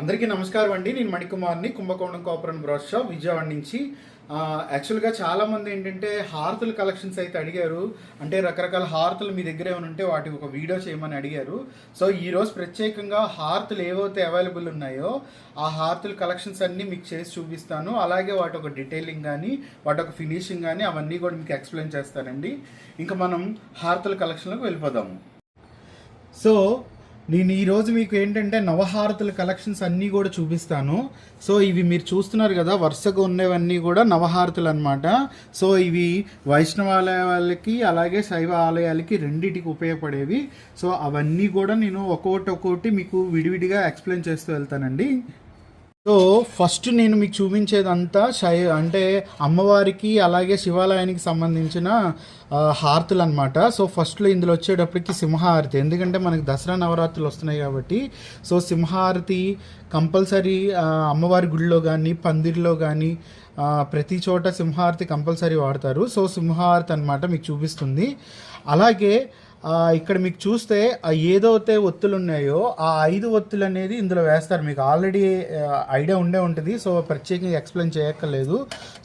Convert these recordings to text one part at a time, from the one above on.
అందరికీ నమస్కారం అండి. నేను మణికుమార్ని కుంభకోణం కోపరం బ్రాస్ షాప్ విజయవాడ నుంచి. యాక్చువల్గా చాలామంది ఏంటంటే హారతుల కలెక్షన్స్ అయితే అడిగారు. అంటే రకరకాల హారతులు మీ దగ్గర ఏమైనా ఉంటే వాటి ఒక వీడియో చేయమని అడిగారు. సో ఈరోజు ప్రత్యేకంగా హారతులు ఏవైతే అవైలబుల్ ఉన్నాయో ఆ హారతుల కలెక్షన్స్ అన్నీ మీకు చేసి చూపిస్తాను. అలాగే వాటి ఒక డీటెయిలింగ్ కానీ వాటి ఒక ఫినిషింగ్ కానీ అవన్నీ కూడా మీకు ఎక్స్ప్లెయిన్ చేస్తానండి. ఇంకా మనం హారతుల కలెక్షన్లోకి వెళ్ళిపోదాము. సో నేను ఈరోజు మీకు ఏంటంటే నవహారతుల కలెక్షన్స్ అన్నీ కూడా చూపిస్తాను. సో ఇవి మీరు చూస్తున్నారు కదా వరుసగా ఉండేవన్నీ కూడా నవహారతులు అనమాట సో ఇవి వైష్ణవ ఆలయాలకి అలాగే శైవ ఆలయాలకి రెండింటికి ఉపయోగపడేవి. సో అవన్నీ కూడా నేను ఒక్కొక్కటి ఒక్కొక్కటి మీకు విడివిడిగా ఎక్స్ప్లెయిన్ చేస్తూ వెళ్తానండి. సో ఫస్ట్ నేను మీకు చూపించేదంతా శై అంటే అమ్మవారికి అలాగే శివాలయానికి సంబంధించిన హారతులు అనమాట సో ఫస్ట్లో ఇందులో వచ్చేటప్పటికి సింహారతి. ఎందుకంటే మనకి దసరా నవరాత్రులు వస్తున్నాయి కాబట్టి సో సింహారతి కంపల్సరీ అమ్మవారి గుడిలో కానీ పందిరిలో కానీ ప్రతి చోట సింహారతి కంపల్సరీ వాడతారు. సో సింహారతి అనమాట మీకు చూపిస్తుంది. అలాగే ఇక్కడ మీకు చూస్తే ఏదైతే ఒత్తులు ఉన్నాయో ఆ ఐదు ఒత్తులు అనేది ఇందులో వేస్తారు. మీకు ఆల్రెడీ ఐడియా ఉండే ఉంటుంది. సో ప్రత్యేకంగా ఎక్స్ప్లెయిన్ చేయక్కర్లేదు.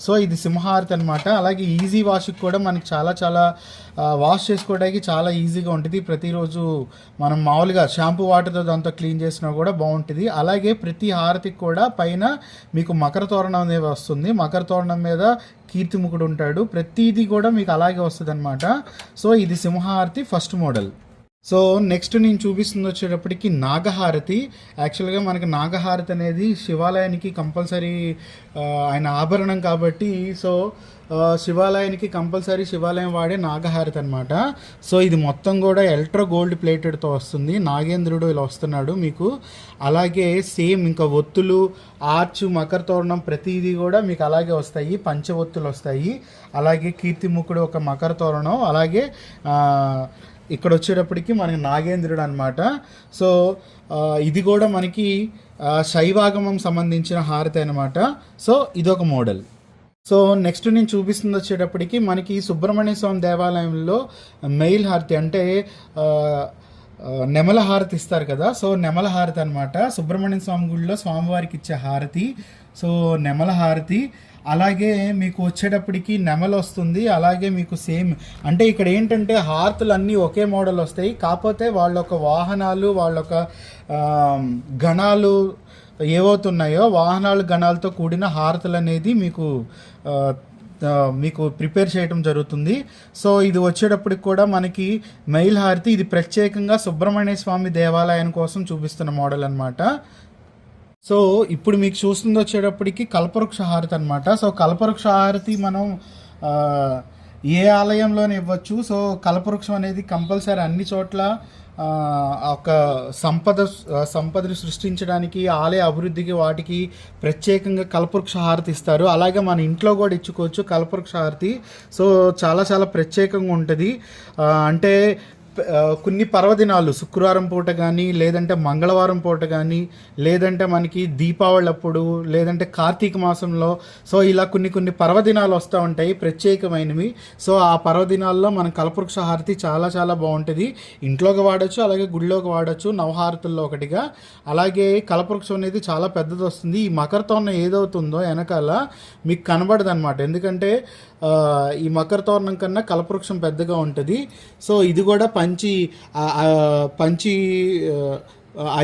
సో ఇది సింహారతి అనమాట అలాగే ఈజీ వాష్కి కూడా మనకి చాలా చాలా వాష్ చేసుకోవడానికి చాలా ఈజీగా ఉంటుంది. ప్రతిరోజు మనం మామూలుగా షాంపూ వాటర్తో దాంతో క్లీన్ చేసినా కూడా బాగుంటుంది. అలాగే ప్రతి హారతికి కూడా పైన మీకు మకర తోరణం అనేది వస్తుంది. మకర తోరణం మీద కీర్తిముఖుడు ఉంటాడు. ప్రతిదీ కూడా మీకు అలాగే వస్తుంది అనమాట సో ఇది Simharathi first model. So next నేను చూపిస్తుంది వచ్చేటప్పటికి నాగహారతి. యాక్చువల్గా మనకి నాగహారతి అనేది శివాలయానికి కంపల్సరీ ఆయన ఆభరణం కాబట్టి సో శివాలయానికి కంపల్సరీ శివాలయం వాడే నాగహారతి అనమాట సో ఇది మొత్తం కూడా ఎల్ట్రా గోల్డ్ ప్లేటెడ్తో వస్తుంది. నాగేంద్రుడు ఇలా వస్తున్నాడు మీకు. అలాగే సేమ్ ఇంకా ఒత్తులు ఆర్చ్ మకర తోరణం ప్రతిదీ కూడా మీకు అలాగే వస్తాయి. పంచ ఒత్తులు వస్తాయి. అలాగే కీర్తిముఖుడు ఒక మకర తోరణం. అలాగే ఇక్కడ వచ్చేటప్పటికి మనకి నాగేంద్రుడు అనమాట సో ఇది కూడా మనకి శైవాగమం సంబంధించిన హారతి అనమాట సో ఇదొక మోడల్. సో నెక్స్ట్ నేను చూపిస్తుంది వచ్చేటప్పటికి మనకి సుబ్రహ్మణ్య స్వామి దేవాలయంలో మెయిల్ హారతి అంటే నెమల హారతి ఇస్తారు కదా. సో నెమల హారతి అనమాట సుబ్రహ్మణ్య స్వామి గుడిలో స్వామివారికి ఇచ్చే హారతి. సో నెమల హారతి. అలాగే మీకు వచ్చేటప్పటికి నెమలు వస్తుంది అలాగే మీకు సేమ్. అంటే ఇక్కడ ఏంటంటే హారతులు అన్నీ ఒకే మోడల్ వస్తాయి కాకపోతే వాళ్ళ యొక్క వాహనాలు వాళ్ళ యొక్క గణాలు ఏవవుతున్నాయో వాహనాలు గణాలతో కూడిన హారతులు అనేది మీకు మీకు ప్రిపేర్ చేయడం జరుగుతుంది. సో ఇది వచ్చేటప్పటికి కూడా మనకి మైల్ హారతి ఇది ప్రత్యేకంగా సుబ్రహ్మణ్య స్వామి దేవాలయం కోసం చూపిస్తున్న మోడల్ అనమాట సో ఇప్పుడు మీకు చూస్తుంది వచ్చేటప్పటికి కల్పవృక్ష హారతి అనమాట సో కల్పవృక్ష హారతి మనం ఏ ఆలయంలోనే ఇవ్వచ్చు. సో కల్పవృక్షం అనేది కంపల్సరీ అన్ని చోట్ల ఒక సంపద సంపదను సృష్టించడానికి ఆలయ అభివృద్ధికి వాటికి ప్రత్యేకంగా కల్పవృక్ష హారతి ఇస్తారు. అలాగే మన ఇంట్లో కూడా ఇచ్చుకోవచ్చు కల్పవృక్ష హారతి. సో చాలా చాలా ప్రత్యేకంగా ఉంటుంది. అంటే కొన్ని పర్వదినాలు శుక్రవారం పూట కానీ లేదంటే మంగళవారం పూట కానీ లేదంటే మనకి దీపావళి అప్పుడు లేదంటే కార్తీక మాసంలో సో ఇలా కొన్ని కొన్ని పర్వదినాలు వస్తూ ఉంటాయి ప్రత్యేకమైనవి. సో ఆ పర్వదినాల్లో మనం కలపవృక్ష హారతి చాలా చాలా బాగుంటుంది. ఇంట్లోకి వాడచ్చు అలాగే గుడిలోకి వాడచ్చు నవహారతుల్లో ఒకటిగా. అలాగే కలపవృక్షం అనేది చాలా పెద్దది వస్తుంది. ఈ మకరతోరణం ఏదవుతుందో వెనకాల మీకు కనబడదు అనమాట ఎందుకంటే ఈ మకరతోరణం కన్నా కలపవృక్షం పెద్దగా ఉంటుంది. సో ఇది కూడా పని పంచి పంచి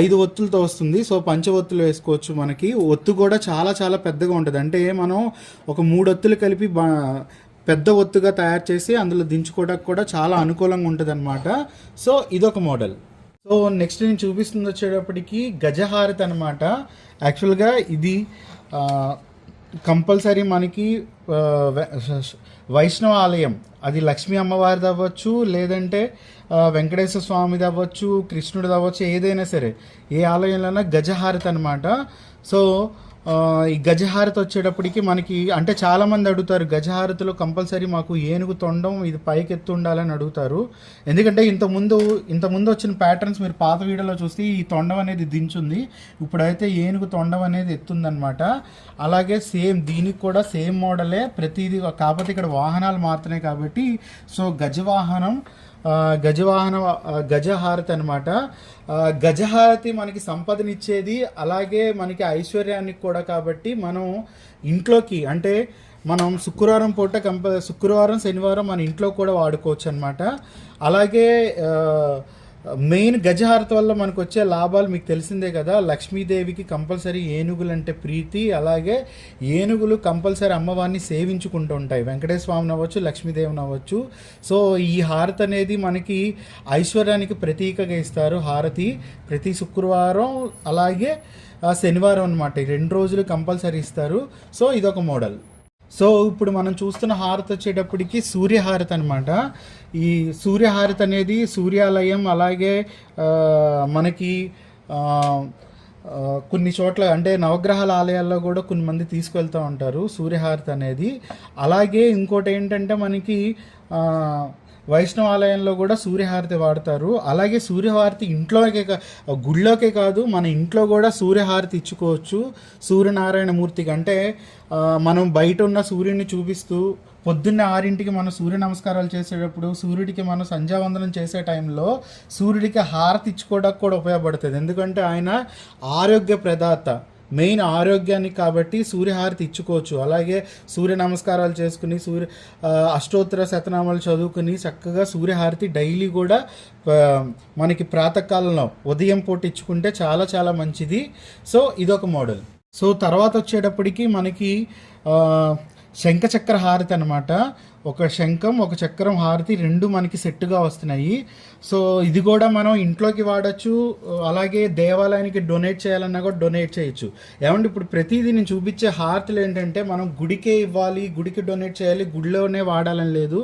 ఐదు ఒత్తులతో వస్తుంది. సో పంచ ఒత్తులు వేసుకోవచ్చు మనకి. ఒత్తు కూడా చాలా చాలా పెద్దగా ఉంటుంది. అంటే మనం ఒక మూడు ఒత్తులు కలిపి పెద్ద ఒత్తుగా తయారు చేసి అందులో దించుకోవడానికి కూడా చాలా అనుకూలంగా ఉంటుంది అనమాట సో ఇదొక మోడల్. సో నెక్స్ట్ నేను చూపిస్తుంది వచ్చేటప్పటికి గజహారత్ అనమాట యాక్చువల్గా ఇది కంపల్సరీ మనకి వైష్ణవ ఆలయం. అది లక్ష్మీ అమ్మవారిది అవ్వచ్చు లేదంటే వెంకటేశ్వర స్వామిది అవ్వచ్చు కృష్ణుడిది అవ్వచ్చు ఏదైనా సరే. ఏ ఆలయంలోనైనా గజహారతి అనమాట సో ఈ గజహారతి వచ్చేటప్పటికి మనకి అంటే చాలామంది అడుగుతారు గజహారతిలో కంపల్సరీ మాకు ఏనుగు తొండం ఇది పైకి ఎత్తు ఉండాలని అడుగుతారు. ఎందుకంటే ఇంతకుముందు ఇంతకుముందు వచ్చిన ప్యాటర్న్స్ మీరు పాత వీడియోలో చూస్తే ఈ తొండం అనేది దించుంది. ఇప్పుడైతే ఏనుగు తొండం అనేది ఎత్తుందనమాట అలాగే సేమ్ దీనికి కూడా సేమ్ మోడలే ప్రతిదీ కాకపోతే ఇక్కడ వాహనాలు మారుతున్నాయి కాబట్టి. సో గజవాహనం గజవాహన గజహారతి అనమాట గజహారతి మనకి సంపదనిచ్చేది అలాగే మనకి ఐశ్వర్యానికి కూడా కాబట్టి మనం ఇంట్లోకి అంటే మనం శుక్రవారం పూట కంప శుక్రవారం శనివారం మన ఇంట్లో కూడా వాడుకోవచ్చు అనమాట అలాగే మెయిన్ గజహారత వల్ల మనకు వచ్చే లాభాలు మీకు తెలిసిందే కదా. లక్ష్మీదేవికి కంపల్సరీ ఏనుగులు అంటే ప్రీతి అలాగే ఏనుగులు కంపల్సరీ అమ్మవారిని సేవించుకుంటూ ఉంటాయి. వెంకటేశ్వర స్వామిని అవ్వచ్చు లక్ష్మీదేవిని అవ్వచ్చు. సో ఈ హారతి అనేది మనకి ఐశ్వర్యానికి ప్రతీకగా ఇస్తారు. హారతి ప్రతి శుక్రవారం అలాగే శనివారం అనమాట రెండు రోజులు కంపల్సరీ ఇస్తారు. సో ఇదొక మోడల్. సో ఇప్పుడు మనం చూస్తున్న హారతి వచ్చేటప్పటికి సూర్యహారతి అనమాట ఈ సూర్యహారతి అనేది సూర్యాలయం అలాగే మనకి కొన్ని చోట్ల అంటే నవగ్రహాల ఆలయాల్లో కూడా కొన్ని మంది తీసుకెళ్తూ ఉంటారు సూర్యహారతి అనేది. అలాగే ఇంకోటి ఏంటంటే మనకి వైష్ణవ ఆలయంలో కూడా సూర్యహారతి వాడతారు. అలాగే సూర్యహారతి ఇంట్లోకే గుళ్ళోకే కాదు మన ఇంట్లో కూడా సూర్యహారతి ఇచ్చుకోవచ్చు. సూర్యనారాయణ మూర్తికి అంటే మనం బయట ఉన్న సూర్యుడిని చూపిస్తూ పొద్దున్నే ఆరింటికి మనం సూర్య నమస్కారాలు చేసేటప్పుడు సూర్యుడికి మనం సంధ్యావందనం చేసే టైంలో సూర్యుడికి హారతి ఇచ్చుకోవడానికి కూడా ఉపయోగపడుతుంది. ఎందుకంటే ఆయన ఆరోగ్య ప్రదాత. మెయిన్ ఆరోగ్యానికి కాబట్టి సూర్యహారతి ఇచ్చుకోవచ్చు. అలాగే సూర్య నమస్కారాలు చేసుకుని సూర్య అష్టోత్తర శతనామాలు చదువుకుని చక్కగా సూర్యహారతి డైలీ కూడా మనకి ప్రాతకాలంలో ఉదయం పూట ఇచ్చుకుంటే చాలా చాలా మంచిది. సో ఇదొక మోడల్. సో తర్వాత వచ్చేటప్పటికి మనకి శంఖచక్ర హారతి అనమాట ఒక శంఖం ఒక చక్రం హారతి రెండు మనకి సెట్టుగా వస్తున్నాయి. సో ఇది కూడా మనం ఇంట్లోకి వాడచ్చు అలాగే దేవాలయానికి డొనేట్ చేయాలన్నా కూడా డొనేట్ చేయొచ్చు. ఏమంటే ఇప్పుడు ప్రతిదీ నేను చూపించే హారతులు ఏంటంటే మనం గుడికే ఇవ్వాలి గుడికి డొనేట్ చేయాలి గుడిలోనే వాడాలని లేదు.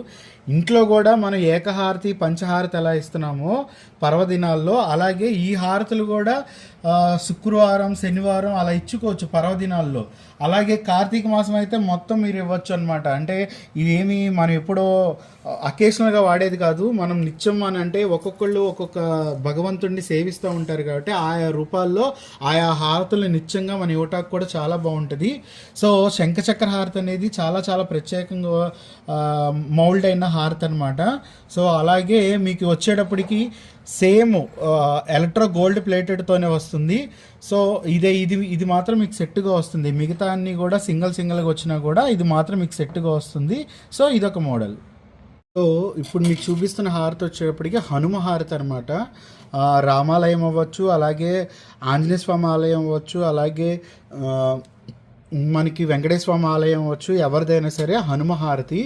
ఇంట్లో కూడా మనం ఏకహారతి పంచహారతి ఎలా ఇస్తున్నామో పర్వదినాల్లో అలాగే ఈ హారతులు కూడా శుక్రవారం శనివారం అలా ఇచ్చుకోవచ్చు పర్వదినాల్లో. అలాగే కార్తీక మాసం అయితే మొత్తం మీరు ఇవ్వచ్చు అనమాట అంటే ఇదేమి మనం ఎప్పుడో అకేషనల్గా వాడేది కాదు. మనం నిత్యం అని అంటే ఒక్కొక్కళ్ళు ఒక్కొక్క భగవంతుడిని సేవిస్తూ ఉంటారు కాబట్టి ఆయా రూపాల్లో ఆయా హారతులు నిత్యంగా మన ఇవ్వటానికి కూడా చాలా బాగుంటుంది. సో శంఖచక్ర హారతి అనేది చాలా చాలా ప్రత్యేకంగా మౌల్డ్ అయిన హారతి అనమాట సో అలాగే మీకు వచ్చేటప్పటికి సేమ్ ఎలక్ట్రో గోల్డ్ ప్లేటెడ్తోనే వస్తుంది. సో ఇదే ఇది ఇది మాత్రం మీకు సెట్గా వస్తుంది. మిగతా అన్ని కూడా సింగిల్ సింగిల్గా వచ్చినా కూడా ఇది మాత్రం మీకు సెట్గా వస్తుంది. సో ఇదొక మోడల్. సో ఇప్పుడు మీకు చూపిస్తున్న హారతి వచ్చేటప్పటికి హనుమ హారతి అనమాట రామాలయం అవ్వచ్చు అలాగే ఆంజనేయ స్వామి ఆలయం అవ్వచ్చు అలాగే మనకి వెంకటేశ్వర ఆలయం వచ్చు ఎవరిదైనా సరే హనుమ హారతి.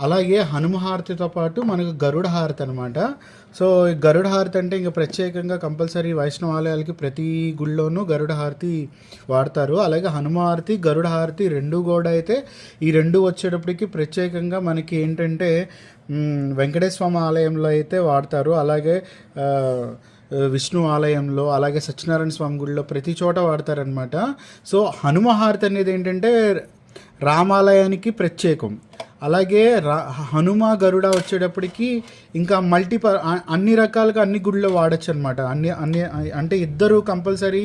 అలాగే హనుమ హారతితో పాటు మనకు గరుడ హారతి అనమాట సో గరుడ హారతి అంటే ఇంకా ప్రత్యేకంగా కంపల్సరీ వైష్ణవ ఆలయాలకి ప్రతి గుళ్ళోనూ గరుడ హారతి వాడతారు. అలాగే హనుమ హారతి గరుడ హారతి రెండు కూడా అయితే ఈ రెండు వచ్చేటప్పటికి ప్రత్యేకంగా మనకి ఏంటంటే వెంకటేశ్వర ఆలయంలో అయితే వాడతారు. అలాగే విష్ణు ఆలయంలో అలాగే సత్యనారాయణ స్వామి గుడిలో ప్రతి చోట వాడతారనమాట సో హనుమ హారతి అనేది ఏంటంటే రామాలయానికి ప్రత్యేకం. అలాగే రా హనుమ గరుడ వచ్చేటప్పటికి ఇంకా మల్టీ అన్ని రకాలుగా అన్ని గుడిలో వాడచ్చు అనమాట అన్ని అన్ని అంటే ఇద్దరు కంపల్సరీ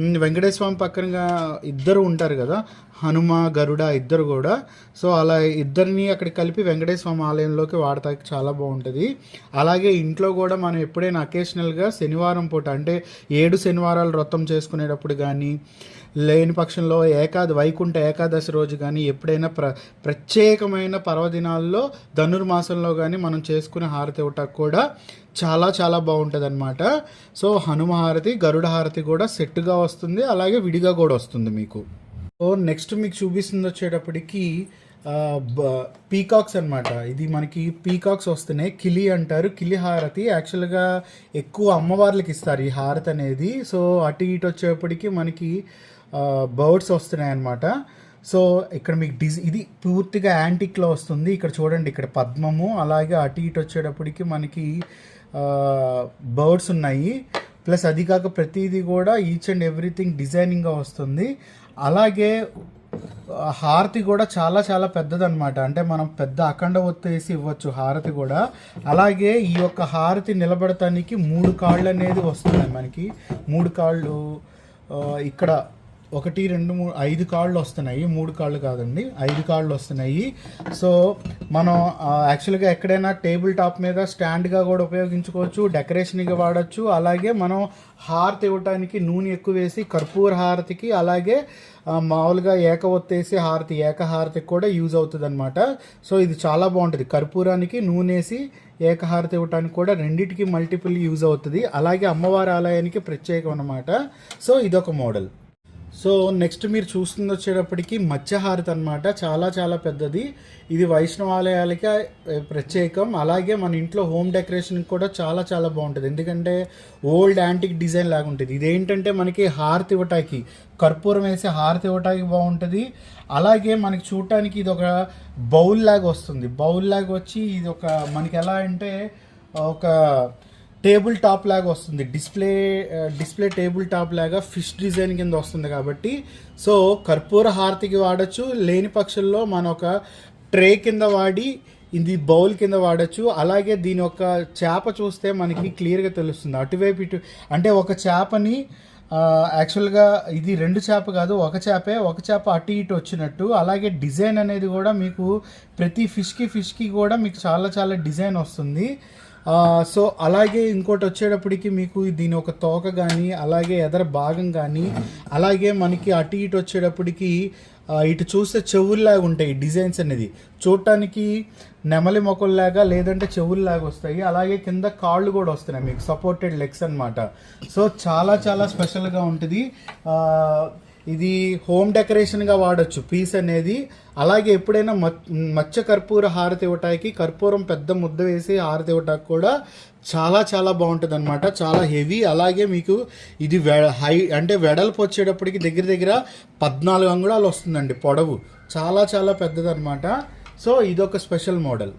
మ్, వెంకటేశ్వర స్వామి పక్కనగా ఇద్దరు ఉంటారు కదా హనుమ గరుడ ఇద్దరు కూడా. సో అలా ఇద్దరిని అక్కడ కలిపి వెంకటేశ్వర స్వామి ఆలయంలోకి వాడతానికి చాలా బాగుంటుంది. అలాగే ఇంట్లో కూడా మనం ఎప్పుడైనా అకేషనల్గా శనివారం పూట అంటే ఏడు శనివారాలు వ్రతం చేసుకునేటప్పుడు కానీ లేని పక్షంలో ఏకాద వైకుంఠ ఏకాదశి రోజు కానీ ఎప్పుడైనా ప్ర ప్రత్యేకమైన పర్వదినాల్లో ధనుర్మాసంలో కానీ మనం చేసుకునే హారతి ఇవ్వటానికి కూడా చాలా చాలా బాగుంటుంది అనమాట సో హనుమ హారతి గరుడ హారతి కూడా సెట్గా వస్తుంది అలాగే విడిగా కూడా వస్తుంది మీకు. సో నెక్స్ట్ మీకు చూపిస్తుంది వచ్చేటప్పటికి పీకాక్స్ అన్నమాట. ఇది మనకి పీకాక్స్ వస్తున్నాయి. కిలి అంటారు. కిలి హారతి యాక్చువల్గా ఎక్కువ అమ్మవార్లకి ఇస్తారు ఈ హారతి అనేది. సో అటు ఇటు వచ్చేటప్పటికి మనకి బర్డ్స్ వస్తున్నాయి అన్నమాట సో ఇక్కడ మీకు డిజ్ ఇది పూర్తిగా యాంటిక్లో వస్తుంది. ఇక్కడ చూడండి ఇక్కడ పద్మము అలాగే అటు ఇటు వచ్చేటప్పటికి మనకి బర్డ్స్ ఉన్నాయి. ప్లస్ అది కాక ప్రతిదీ కూడా ఈచ్ అండ్ ఎవ్రీథింగ్ డిజైనింగ్గా వస్తుంది. అలాగే హారతి కూడా చాలా చాలా పెద్దదనమాట అంటే మనం పెద్ద అఖండ ఒత్తు వేసి ఇవ్వచ్చు హారతి కూడా. అలాగే ఈ యొక్క హారతి నిలబడటానికి మూడు కాళ్ళు అనేది వస్తున్నాయి మనకి. మూడు కాళ్ళు ఇక్కడ ఒకటి రెండు మూడు ఐదు కాళ్ళు వస్తున్నాయి. మూడు కాళ్ళు కాదండి. ఐదు కాళ్ళు వస్తున్నాయి. సో మనం యాక్చువల్గా ఎక్కడైనా టేబుల్ టాప్ మీద స్టాండ్గా కూడా ఉపయోగించుకోవచ్చు డెకరేషన్గా వాడచ్చు. అలాగే మనం హారతి ఇవ్వటానికి నూనె ఎక్కువ వేసి కర్పూర హారతికి అలాగే మామూలుగా ఏక ఒత్తేసి హారతి ఏక హారతికి కూడా యూజ్ అవుతుంది అనమాట సో ఇది చాలా బాగుంటుంది. కర్పూరానికి నూనె వేసి ఏకహారతి ఇవ్వటానికి కూడా రెండిటికి మల్టిపుల్ యూజ్ అవుతుంది. అలాగే అమ్మవారి ఆలయానికి ప్రత్యేకం అనమాట సో ఇదొక మోడల్. సో నెక్స్ట్ మీరు చూస్తుంది వచ్చేటప్పటికి మత్స్యహారతి అనమాట చాలా చాలా పెద్దది. ఇది వైష్ణవాలయాలకి ప్రత్యేకం. అలాగే మన ఇంట్లో హోమ్ డెకరేషన్ కూడా చాలా చాలా బాగుంటుంది. ఎందుకంటే ఓల్డ్ యాంటిక్ డిజైన్ లాగా ఉంటుంది. ఇదేంటంటే మనకి హారతి ఇవ్వటానికి కర్పూరం వేసి హారతి ఇవ్వటానికి బాగుంటుంది. అలాగే మనకి చూడటానికి ఇది ఒక బౌల్ లాగా వస్తుంది. బౌల్ లాగా వచ్చి ఇది ఒక మనకి ఎలా అంటే ఒక టేబుల్ టాప్ లాగా వస్తుంది. డిస్ప్లే డిస్ప్లే టేబుల్ టాప్ లాగా ఫిష్ డిజైన్ కింద వస్తుంది కాబట్టి. సో కర్పూర హారతికి వాడచ్చు. లేని పక్షుల్లో మన ఒక ట్రే కింద వాడి ఇది బౌల్ కింద వాడచ్చు. అలాగే దీని యొక్క చేప చూస్తే మనకి క్లియర్గా తెలుస్తుంది. అటువైపు ఇటు అంటే ఒక చేపని యాక్చువల్గా ఇది రెండు చేప కాదు ఒక చేపే ఒక చేప అటు ఇటు వచ్చినట్టు. అలాగే డిజైన్ అనేది కూడా మీకు ప్రతి ఫిష్కి ఫిష్కి కూడా మీకు చాలా చాలా డిజైన్ వస్తుంది. సో అలాగే ఇంకోటి వచ్చేటప్పటికి మీకు దీని ఒక తోక కానీ అలాగే ఎదర భాగం కానీ అలాగే మనకి అటు ఇటు వచ్చేటప్పటికి ఇటు చూస్తే చెవుల్లాగా ఉంటాయి డిజైన్స్ అనేది. చూడటానికి నెమలి మొక్కల్లాగా లేదంటే చెవుల్లాగా వస్తాయి. అలాగే కింద కాళ్ళు కూడా వస్తున్నాయి మీకు సపోర్టెడ్ లెగ్స్ అన్నమాట. సో చాలా చాలా స్పెషల్గా ఉంటుంది. ఇది హోమ్ డెకరేషన్గా వాడచ్చు. పీస్ అనేది అలాగే ఎప్పుడైనా మత్- మత్స్య కర్పూర హారతి ఇవ్వటానికి కర్పూరం పెద్ద ముద్ద వేసి హారతి ఇవ్వటానికి కూడా చాలా చాలా బాగుంటుంది అనమాట చాలా హెవీ. అలాగే మీకు ఇది వె హై అంటే వెడల్పు వచ్చేటప్పటికి దగ్గర దగ్గర పద్నాలుగు అంగుళాలు వస్తుందండి పొడవు. చాలా చాలా పెద్దదన్నమాట. సో ఇదొక స్పెషల్ మోడల్.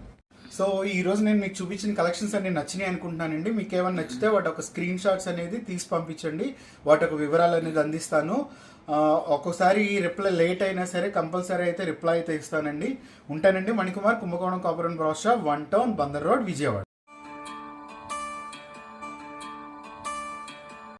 సో ఈ రోజు నేను మీకు చూపించిన కలెక్షన్స్ అన్ని నచ్చినాయి అనుకుంటున్నానండి. మీకు ఏమైనా నచ్చితే వాటి ఒక స్క్రీన్ షాట్స్ అనేది తీసి పంపించండి. వాటి ఒక వివరాలు అనేది అందిస్తాను. ఒక్కోసారి ఈ రిప్లై లేట్ అయినా సరే కంపల్సరీ అయితే రిప్లై అయితే ఇస్తానండి. ఉంటానండి మణికుమార్ కుంభకోణం కాపురం బ్రాషా one town Bandar road Vijayawada.